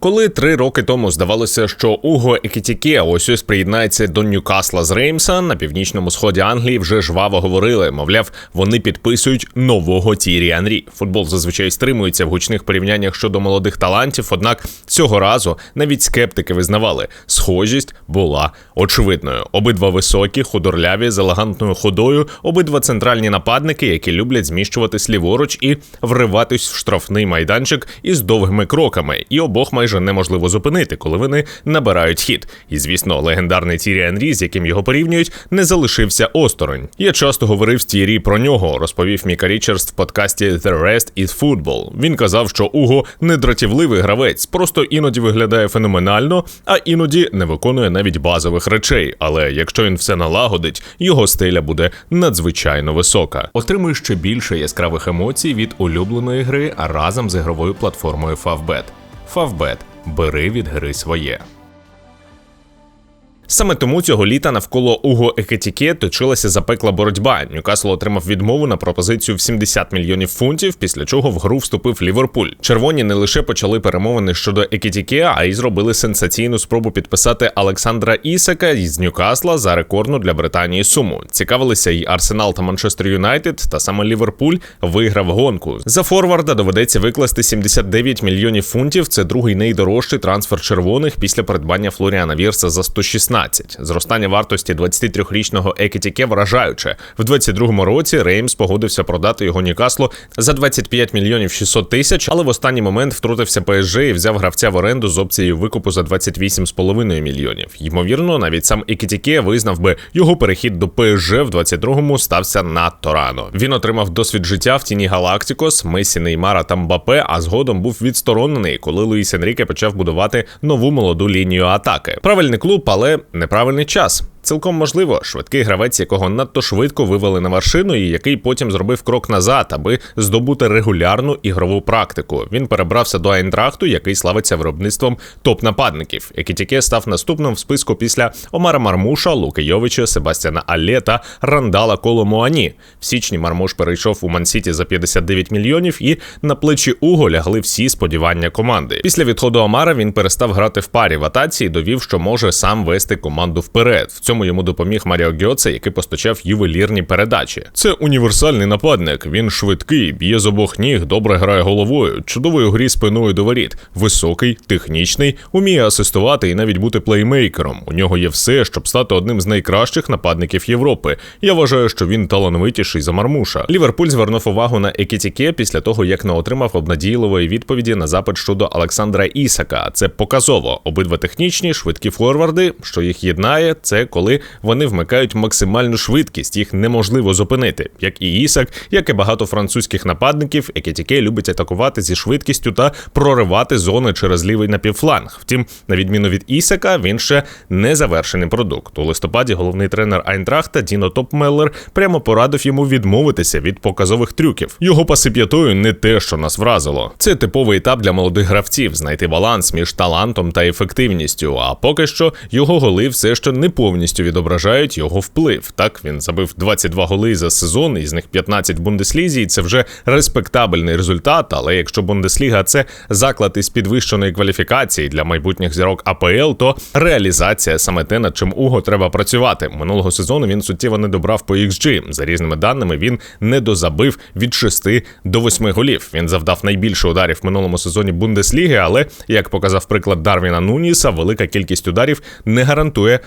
Коли три роки тому здавалося, що Уго Екітіке ось ось приєднається до Ньюкасла з Реймса на північному сході Англії, вже жваво говорили. Мовляв, вони підписують нового Тірі Анрі. Футбол зазвичай стримується в гучних порівняннях щодо молодих талантів. Однак цього разу навіть скептики визнавали, схожість була очевидною. Обидва високі, худорляві, з елегантною ходою, обидва центральні нападники, які люблять зміщуватись ліворуч і вриватись в штрафний майданчик із довгими кроками, і обох майже неможливо зупинити, коли вони набирають хід. І звісно, легендарний Тірі Анрі, з яким його порівнюють, не залишився осторонь. Я часто говорив з Тірі про нього, розповів Міка Річардс в подкасті The Rest is Football. Він казав, що Уго не дратівливий гравець, просто іноді виглядає феноменально, а іноді не виконує навіть базових речей. Але якщо він все налагодить, його стиля буде надзвичайно висока. Отримуй ще більше яскравих емоцій від улюбленої гри разом з ігровою платформою Favbet. Фавбет. Бери від гри своє. Саме тому цього літа навколо Уго Екетіке точилася запекла боротьба. Ньюкасл отримав відмову на пропозицію в 70 мільйонів фунтів, після чого в гру вступив Ліверпуль. Червоні не лише почали перемовини щодо Екетіке, а й зробили сенсаційну спробу підписати Олександра Ісака із Ньюкасла за рекордну для Британії суму. Цікавилися й Арсенал та Манчестер Юнайтед, та саме Ліверпуль виграв гонку. За Форварда доведеться викласти 79 мільйонів фунтів. Це другий найдорожчий трансфер червоних після придбання Флоріана Вірса за 116. Зростання вартості 23-річного Екетіке вражаюче. В 22-му році Реймс погодився продати його Ньюкаслу за 25 мільйонів 600 тисяч, але в останній момент втрутився ПСЖ і взяв гравця в оренду з опцією викупу за 28,5 мільйонів. Ймовірно, навіть сам Екетіке визнав би його перехід до ПСЖ в 22-му стався надто рано. Він отримав досвід життя в тіні Галактикос, Месі, Неймара та Мбапе, а згодом був відсторонений, коли Луїс Енріке почав будувати нову молоду лінію атаки. Правильний клуб, але неправильний час. Цілком можливо, швидкий гравець, якого надто швидко вивели на вершину, і який потім зробив крок назад, аби здобути регулярну ігрову практику. Він перебрався до Айнтрахту, який славиться виробництвом топ-нападників. Екітіке став наступним в списку після Омара Мармуша, Луки Йовича, Себастьяна Алле та Рандала Коломуані. В січні Мармуш перейшов у Мансіті за 59 мільйонів, і на плечі Уго лягли всі сподівання команди. Після відходу Омара він перестав грати в парі в атаці і довів, що може сам вести команду вперед. В цьому йому допоміг Маріо Гьоце, який постачав ювелірні передачі. Це універсальний нападник. Він швидкий, б'є з обох ніг, добре грає головою, чудовою грі спиною до воріт, високий, технічний, уміє асистувати і навіть бути плеймейкером. У нього є все, щоб стати одним з найкращих нападників Європи. Я вважаю, що він талановитіший за Мармуша. Ліверпуль звернув увагу на Екітіке після того, як не отримав обнадійливої відповіді на запит щодо Олександра Ісака. Це показово. Обидва технічні, швидкі форварди, що їх єднає, це коли вони вмикають максимальну швидкість, їх неможливо зупинити, як і Ісак, як і багато французьких нападників, Екетіке любить атакувати зі швидкістю та проривати зони через лівий напівфланг. Втім, на відміну від Ісака, він ще не завершений продукт. У листопаді головний тренер Айнтрахта Діно Топмеллер прямо порадив йому відмовитися від показових трюків. Його паси п'ятою не те, що нас вразило. Це типовий етап для молодих гравців знайти баланс між талантом та ефективністю. А поки що його голи все ще не повністю відображають його вплив. Так він забив 22 голи за сезон, із них 15 в Бундеслізі. і Це вже респектабельний результат. Але якщо Бундесліга це заклад із підвищеної кваліфікації для майбутніх зірок АПЛ, то реалізація саме те, над чим Уго треба працювати. Минулого сезону він суттєво не добрав по XG. За різними даними він не дозабив від 6 до 8 голів. Він завдав найбільше ударів в минулому сезоні Бундесліги, але як показав приклад Дарвіна Нуніса, велика кількість ударів не гарантує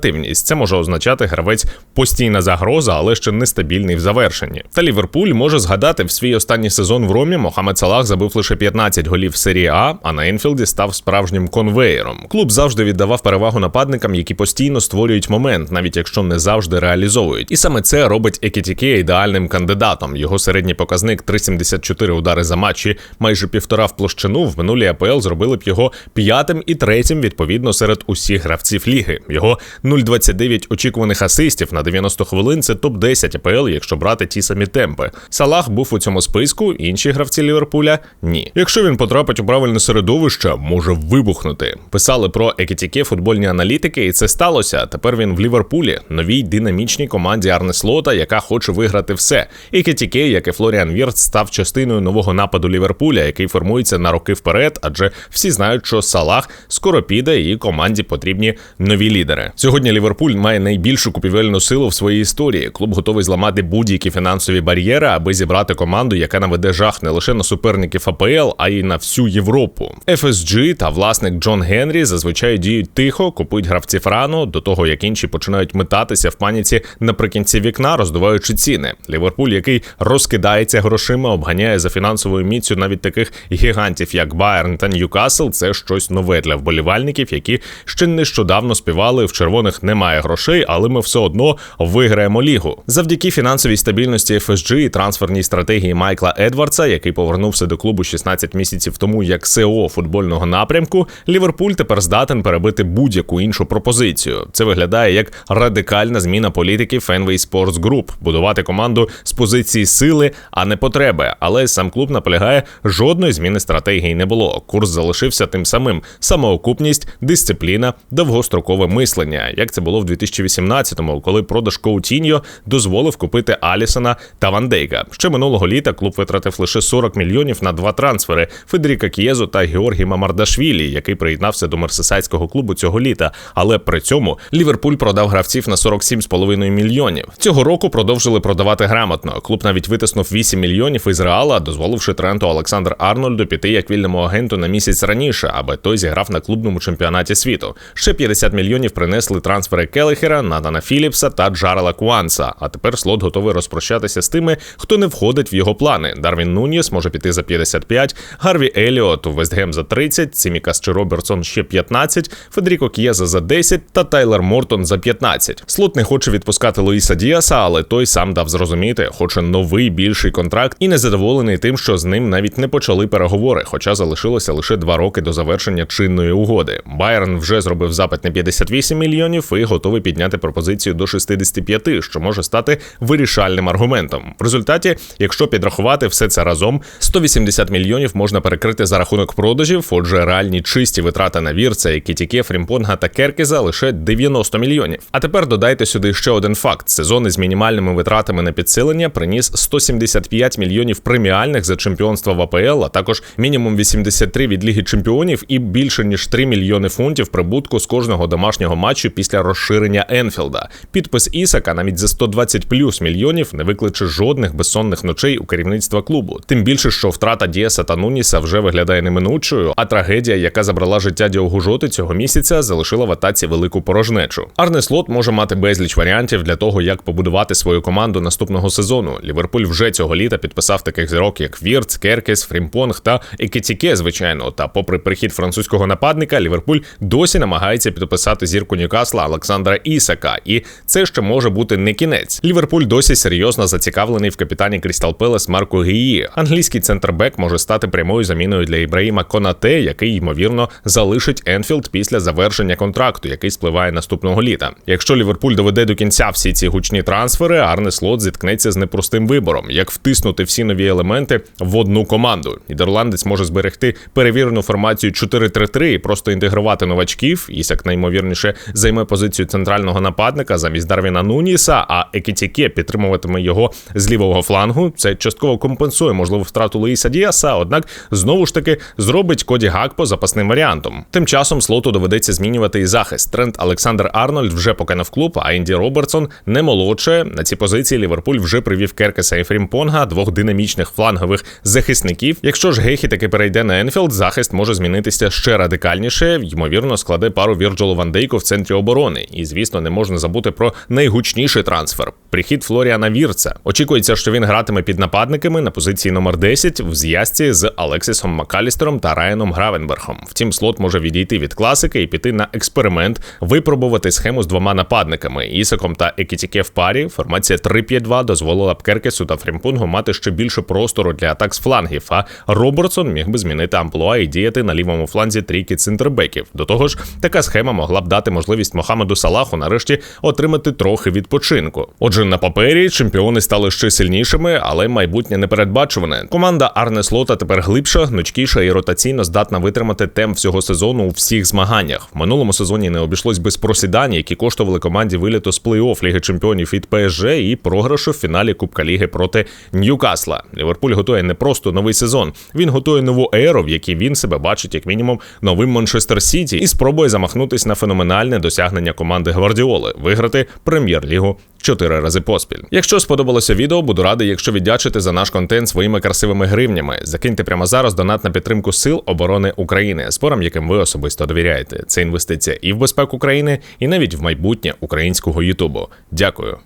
результативність. Це може означати гравець постійна загроза, але ще нестабільний в завершенні. Та Ліверпуль може згадати в свій останній сезон в Ромі. Мохамед Салах забив лише 15 голів в серії А, а на Енфілді став справжнім конвеєром. Клуб завжди віддавав перевагу нападникам, які постійно створюють момент, навіть якщо не завжди реалізовують. І саме це робить Екітіке ідеальним кандидатом. Його середній показник 3,74 удари за матчі, майже півтора в площину. В минулій АПЛ зробили б його п'ятим і третім відповідно серед усіх гравців ліги. Його 0,29 очікуваних асистів на 90 хвилин. Це топ 10 АПЛ, якщо брати ті самі темпи. Салах був у цьому списку, інші гравці Ліверпуля ні. Якщо він потрапить у правильне середовище, може вибухнути. Писали про Екітіке футбольні аналітики, і це сталося. Тепер він в Ліверпулі, новій динамічній команді Арне Слота, яка хоче виграти все. Екітіке, як і Флоріан Вірт, став частиною нового нападу Ліверпуля, який формується на роки вперед, адже всі знають, що Салах скоро піде, і команді потрібні нові лідери. Сьогодні Ліверпуль має найбільшу купівельну силу в своїй історії. Клуб готовий зламати будь-які фінансові бар'єри, аби зібрати команду, яка наведе жах не лише на суперників АПЛ, а й на всю Європу. FSG та власник Джон Генрі зазвичай діють тихо, купують гравців рано до того, як інші починають метатися в паніці наприкінці вікна, роздуваючи ціни. Ліверпуль, який розкидається грошима, обганяє за фінансовою міцю навіть таких гігантів, як Байерн та Ньюкасл. Це щось нове для вболівальників, які ще нещодавно співали в червоних немає грошей, але ми все одно виграємо лігу. Завдяки фінансовій стабільності FSG і трансферній стратегії Майкла Едвардса, який повернувся до клубу 16 місяців тому як СЕО футбольного напрямку, Ліверпуль тепер здатен перебити будь-яку іншу пропозицію. Це виглядає як радикальна зміна політики Fenway Sports Group – будувати команду з позиції сили, а не потреби. Але сам клуб наполягає, жодної зміни стратегії не було. Курс залишився тим самим: самоокупність, дисципліна, довгострокове мислення, як це було в 2018-му, коли продаж Коутіньо дозволив купити Алісона та Вандейка. Ще минулого літа клуб витратив лише 40 мільйонів на два трансфери: Федеріка Кієзу та Георгій Мамардашвілі, який приєднався до мерсисайського клубу цього літа. Але при цьому Ліверпуль продав гравців на 47,5 мільйонів. Цього року продовжили продавати грамотно. Клуб навіть витиснув 8 мільйонів із реала, дозволивши Тренту Олександр Арнольду піти як вільному агенту на місяць раніше, аби той зіграв на клубному чемпіонаті світу. Ще 50 мільйонів принесли трансфери Келехера, Натана Філіпса та Джарела Куанса. А тепер слот готовий розпрощатися з тими, хто не входить в його плани. Дарвін Нуніс може піти за 55, Гарві Еліот у Вестгем за 30, Сімікас чи Робертсон ще 15, Федеріко К'єза за 10 та Тайлер Мортон за 15. Слот не хоче відпускати Луїса Діаса, але той сам дав зрозуміти, хоче новий більший контракт і незадоволений тим, що з ним навіть не почали переговори, хоча залишилося лише два роки до завершення чинної угоди. Байерн вже зробив запит на 58 мільйонів і готовий підняти пропозицію до 65, що може стати вирішальним аргументом. В результаті, якщо підрахувати все це разом, 180 мільйонів можна перекрити за рахунок продажів. Отже, реальні чисті витрати на вірца, які тіке Фрімпонга та Керкіза лише 90 мільйонів. А тепер додайте сюди ще один факт: сезони з мінімальними витратами на підсилення приніс 175 мільйонів преміальних за чемпіонство в АПЛ, а також мінімум 83 від Ліги Чемпіонів і більше ніж 3 мільйони фунтів прибутку з кожного домашнього матчу після розширення Енфілда. Підпис Ісака навіть за 120 плюс мільйонів не викличе жодних безсонних ночей у керівництва клубу. Тим більше, що втрата Дієса та Нуніса вже виглядає неминучою, а трагедія, яка забрала життя Діогу Жоти цього місяця, залишила в атаці велику порожнечу. Арне Слот може мати безліч варіантів для того, як побудувати свою команду наступного сезону. Ліверпуль вже цього літа підписав таких зірок, як Вірц, Керкес, Фрімпонг та Екетіке, звичайно. Та, попри прихід французького нападника, Ліверпуль досі намагається підписати зірку Ньюкасла Олександра Ісака, і це ще може бути не кінець. Ліверпуль досі серйозно зацікавлений в капітані Крістал Пелес Марко Гії. Англійський центрбек може стати прямою заміною для Ібраїма Конате, який ймовірно залишить Енфілд після завершення контракту, який спливає наступного літа. Якщо Ліверпуль доведе до кінця всі ці гучні трансфери, Арне Слот зіткнеться з непростим вибором, як втиснути всі нові елементи в одну команду. Нідерландець може зберегти перевірену формацію 4-3-3 і просто інтегрувати новачків. Ісяк наймовірніше займе позицію центрального нападника замість Дарвіна Нуніса, а Екітіке підтримуватиме його з лівого флангу. Це частково компенсує можливу втрату Луїса Діаса, однак знову ж таки зробить Коді Гакпо запасним варіантом. Тим часом слоту доведеться змінювати і захист. Тренд Олександр Арнольд вже покинув клуб, а Інді Робертсон не молодше. На ці позиції Ліверпуль вже привів Керкеса і Фрімпонга, двох динамічних флангових захисників. Якщо ж Гехі таки перейде на Енфілд, захист може змінитися ще радикальніше. Ймовірно, складе пару Вірджолу Вандейку в центрі оборони. І звісно, не можна забути про найгучніший трансфер. Прихід Флоріана Вірца. Очікується, що він гратиме під нападниками на позиції номер 10 в зв'язці з Алексісом Макалістером та Райаном Гравенберхом. Втім, слот може відійти від класики і піти на експеримент, випробувати схему з двома нападниками Ісаком та Екітіке в парі. Формація 3-5-2 дозволила б Керкесу та Фрімпунгу мати ще більше простору для атак з флангів. А Робертсон міг би змінити амплуа і діяти на лівому фланзі трійки центрбеків. До того ж, така схема могла б дати можливість Мохамеду Салаху нарешті отримати трохи відпочинку. Отже, на папері чемпіони стали ще сильнішими, але майбутнє непередбачуване. Команда Арне Слота тепер глибша, гнучкіша і ротаційно здатна витримати темп всього сезону у всіх змаганнях. В минулому сезоні не обійшлось без просідань, які коштували команді виліту з плей-офф Ліги Чемпіонів від ПСЖ і програшу в фіналі Кубка Ліги проти Ньюкасла. Ліверпуль готує не просто новий сезон, він готує нову еру, в якій він себе бачить як мінімум новим Манчестер Сіті, і спробує замахнутись на феноменальне досягнення команди Гвардіоли виграти прем'єр-лігу. Чотири рази поспіль. Якщо сподобалося відео, буду радий, якщо віддячите за наш контент своїми красивими гривнями. Закиньте прямо зараз донат на підтримку сил оборони України, спорам, яким ви особисто довіряєте. Це інвестиція і в безпеку країни, і навіть в майбутнє українського Ютубу. Дякую.